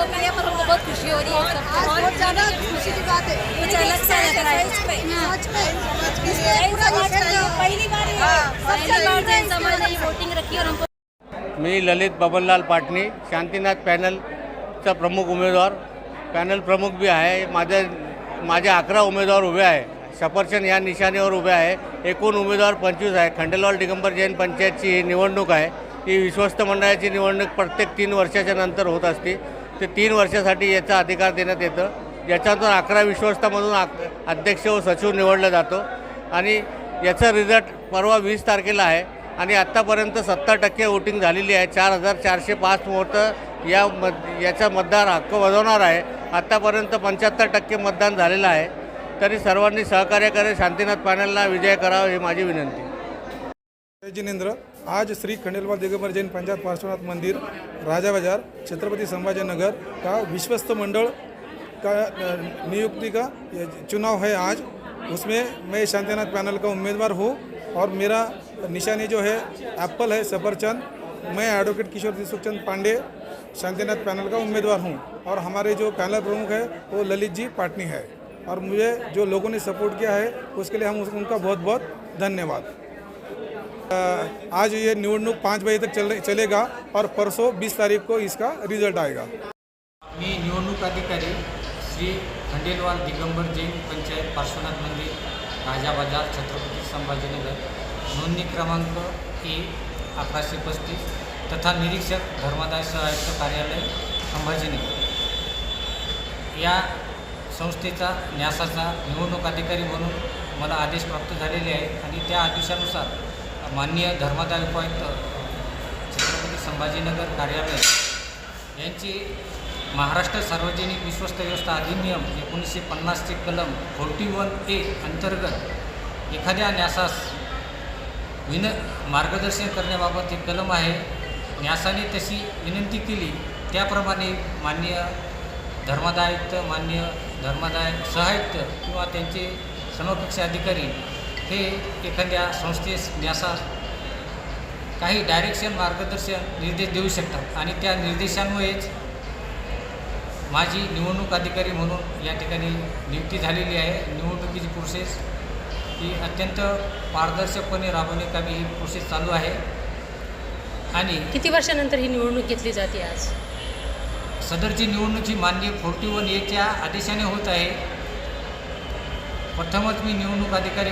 लोगों के लिए पर हमको बहुत खुशी हो रही है सब आज बहुत ज्यादा खुशी की बात है। कुछ अलग सा लग रहा है। सच में इसमें जैन पूरा समाज इसका की पहली बार है। पहली बार जैन समाज ने वोटिंग रखी और हमको मी ललित बबनलाल पाटणी शांतीनाथ पॅनलचा प्रमुख उमेदवार. पॅनल प्रमुख बी आहे. माझे माझे अकरा उमेदवार उभे आहे. सफरचंद या निशाणीवर उभे आहे. एकूण उमेदवार पंचवीस आहे. खंडेलवाल दिगंबर जैन पंचायतची ही निवडणूक आहे. ही विश्वस्त मंडळाची निवडणूक प्रत्येक तीन वर्षाच्या नंतर होत असते. ते तीन वर्षासाठी याचा अधिकार देण्यात येतं. याच्यातून अकरा विश्वस्तामधून अक अध्यक्ष व सचिव निवडला जातो. आणि याचा रिझल्ट परवा वीस तारखेला आहे. आणि आत्तापर्यंत सत्तर टक्के वोटिंग झालेली आहे. चार हजार चारशे पाच मतं या मत याचा मतदार हक्क बजावणार आहे. आत्तापर्यंत पंच्याहत्तर टक्के मतदान झालेलं आहे. तरी सर्वांनी सहकार्य करे शांतीनाथ पॅनलला विजय करावा ही माझी विनंती. जय जिनेन्द्र आज श्री खंडेलवाल दिगंबर जैन पंचायत पार्श्वनाथ मंदिर, राजा बाज़ार, छत्रपति संभाजीनगर का विश्वस्त मंडल का नियुक्ति का चुनाव है आज। उसमें मैं शांतिनाथ पैनल का उम्मीदवार हूँ और मेरा निशानी जो है, एप्पल है सफरचंद। मैं एडवोकेट किशोर सुखचंद पांडे, शांतिनाथ पैनल का उम्मीदवार हूँ और हमारे जो पैनल प्रमुख है, वो ललित जी पाटनी है। और मुझे जो लोगों ने सपोर्ट किया है, उसके लिए हम उनका बहुत बहुत धन्यवाद। आज ये निवडणूक पाँच बजे तक चल चलेगा और परसों बीस तारीख को इसका रिजल्ट आएगा। मी निवडणूक अधिकारी श्री खंडेलवाल दिगंबर जैन पंचायत पार्श्वनाथ मंदिर राजा बाजार छत्रपती संभाजीनगर. नोंदणी क्रमांक ए अकराशे पस्तीस तथा निरीक्षक धर्मादाय सहाय्यक कार्यालय संभाजीनगर. या संस्थेचा न्यासाचा निवडणूक अधिकारी म्हणून मला आदेश प्राप्त झालेले आहे आणि त्या आदेशानुसार माननीय धर्मादाय उपायुक्त छत्रपती संभाजीनगर कार्यालय यांची महाराष्ट्र सार्वजनिक विश्वस्त व्यवस्था अधिनियम एकोणीसशे पन्नासचे कलम फोर्टी वन ए अंतर्गत एखाद्या न्यासास विन मार्गदर्शन करण्याबाबत एक कलम आहे न्यासाने तशी विनंती केली. त्याप्रमाणे माननीय धर्मादायुक्त मान्य धर्मादाय सहायुक्त किंवा त्यांचे समकक्ष अधिकारी हे एखाद्या संस्थेस न्यासास काही डायरेक्शन मार्गदर्शन निर्देश देऊ शकतात. आणि त्या निर्देशांमुळेच माझी निवडणूक अधिकारी म्हणून या ठिकाणी नियुक्ती झालेली आहे. निवडणुकीची प्रोसेस ही अत्यंत पारदर्शकपणे राबवण्याकामी ही प्रोसेस चालू आहे. आणि किती वर्षानंतर ही निवडणूक घेतली जाते आज? सदरची निवडणूक ही मान्य फोर्टी वन एच्या आदेशाने होत आहे. प्रथमच मी निवडणूक अधिकारी